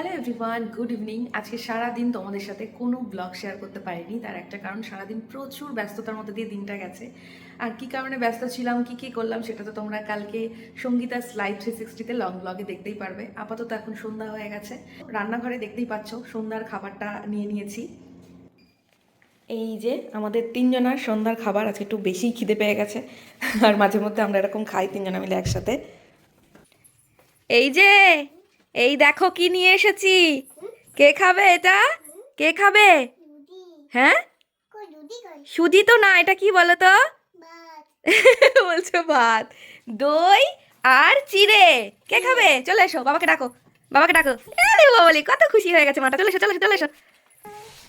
Hello everyone good evening আজকে সারা দিন তোমাদের সাথে কোনো ব্লগ শেয়ার করতে পারিনি, তার একটা কারণ সারাদিন প্রচুর ব্যস্ততার মধ্যে দিয়ে দিনটা গেছে। আর কি কারণে ব্যস্ত ছিলাম, কি কি করলাম সেটা তো তোমরা কালকে সঙ্গীতা লাইভ থ্রি সিক্সটিতে লং ব্লগে দেখতেই পারবে। আপাতত এখন সন্ধ্যা হয়ে গেছে। রান্নাঘরে দেখতেই পাচ্ছ, সন্ধ্যার খাবারটা নিয়ে নিয়েছি। এই যে আমাদের তিনজনার সন্ধ্যার খাবার, আজকে একটু বেশিই খিদে পেয়ে গেছে। আর মাঝে মধ্যে আমরা এরকম খাই তিনজনা মিলে একসাথে। এই যে এই দেখো কি নিয়ে এসেছি। কে খাবে এটা? কে খাবে? হ্যাঁ? সুদি তো না, এটা কি বলো তো বলছো ভাত। দই আর চিড়ে। কে খাবে? চলে এসো, বাবাকে ডাকো। বাবাকে ডাকো। বাবা বাবলি, কত খুশি হয়ে গেছে মাটা। চলে এসো চলে এসো চলে এসো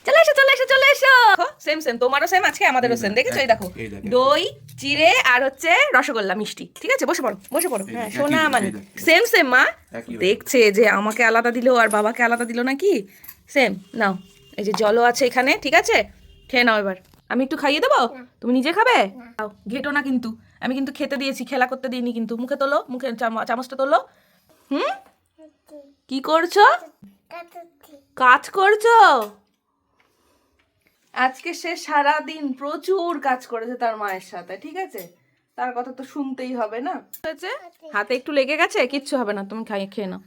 চলে এসো চলে এসো চলে এসো সেম সেম তোমারও সেম আজকে আমাদেরও সেম দেখেছ? এই দেখো। দই চিড়ে আর হচ্ছে রসগোল্লা মিষ্টি। ঠিক আছে? বসে পড়ো বসে পড়ো। হ্যাঁ সোনা মানে। সেম সেম মা। দেখছে যে আমাকে আলাদা দিলো আর বাবাকে আলাদা দিলো নাকি? সেম নাও। এই যে জলও আছে এখানে ঠিক আছে? খেয়ে নাও এবার। আমি একটু খাইয়ে দেবো? তুমি নিজে খাবে? নাও ঘেটো না কিন্তু। আমি কিন্তু খেতে দিয়েছি খেলা করতে দিইনি কিন্তু। মুখে তোলো মুখে চাম- চামচটা তোলো। হুম? কি করছ? কাজ করছ? আজকে সে সারা দিন প্রচুর কাজ করেছে তার মায়ের সাথে ঠিক আছে? তার কথা তো শুনতেই হবে না? হয়েছে? হাতে একটু লেগে গেছে? কিচ্ছু হবে না তুমি খাই খেয়ে নাও।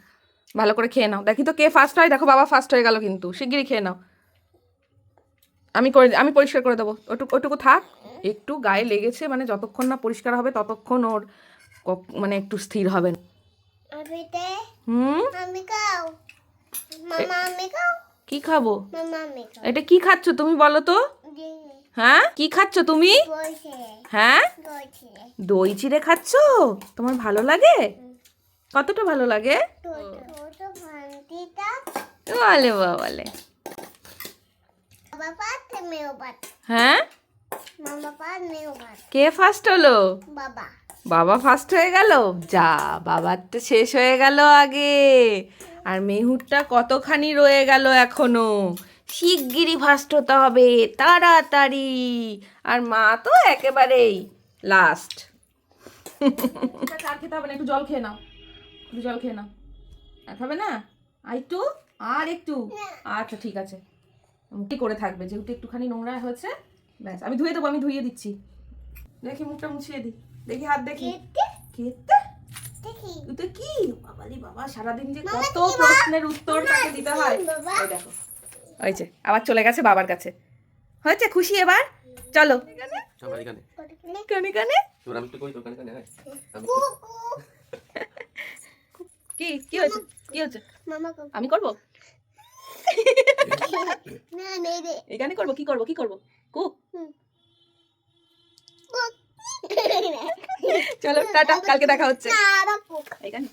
ভালো করে খেয়ে নাও। দেখি তো কে ফার্স্ট হয়? দেখো বাবা ফার্স্ট হয়ে গেল কিন্তু। শিগগিরই খেয়ে নাও। আমি করে আমি পরিষ্কার করে দেবো। ওটুকু ওটুকু থাক। একটু গায়ে লেগেছে মানে যতক্ষণ না পরিষ্কার হবে ততক্ষণ ওর মানে একটু স্থির হবে। না। হুম? আমি খাও। মামা আমি খাও। কি খাব? এটা কি খাচ্ছ তুমি বলো তো? হ্যাঁ? কি খাচ্ছ তুমি? হ্যাঁ? দই চিড়ে খাচ্ছ? তোমার ভালো লাগে? কতটা ভালো লাগে? বলে বলে হ্যাঁ? কে ফার্স্ট হলো? বাবা। বাবা ফার্স্ট হয়ে গেল? যা বাবার তো শেষ হয়ে গেল আগে। আর মেহুরটা কতখানি রয়ে গেল এখনও? শিগগিরই ফার্স্ট হতে হবে তাড়াতাড়ি। আর মা তো একেবারেই লাস্ট আর খেতে হবে না একটু জল খেয়ে নাও। একটু জল খেয়ে নাও। আর খাবে না? আর একটু? আর একটু? আচ্ছা ঠিক আছে। মুখটি করে থাকবে যেহেতু একটুখানি নোংরা হয়েছে ব্যাস। আমি ধুয়ে দেবো আমি ধুয়ে দিচ্ছি। দেখি মুখটা মুছিয়ে দিই। দেখি হাত দেখি। খেতে? দেখি কি? বাবালি বাবা সারাদিন যে কত প্রশ্নের উত্তর তাকে দিতে হয়। বাবা। ওই দেখো। হয়েছে আবার চলে গেছে বাবার কাছে। হয়েছে খুশি এবার? চলো। কানে। কানে। আমি কি কি হয়েছে? কি কো আমি করব? না নেই রে। এখানে করব? কি করব? কি করব? কু। চলো টাটা। কালকে দেখা হচ্ছে। না বাপু এখানে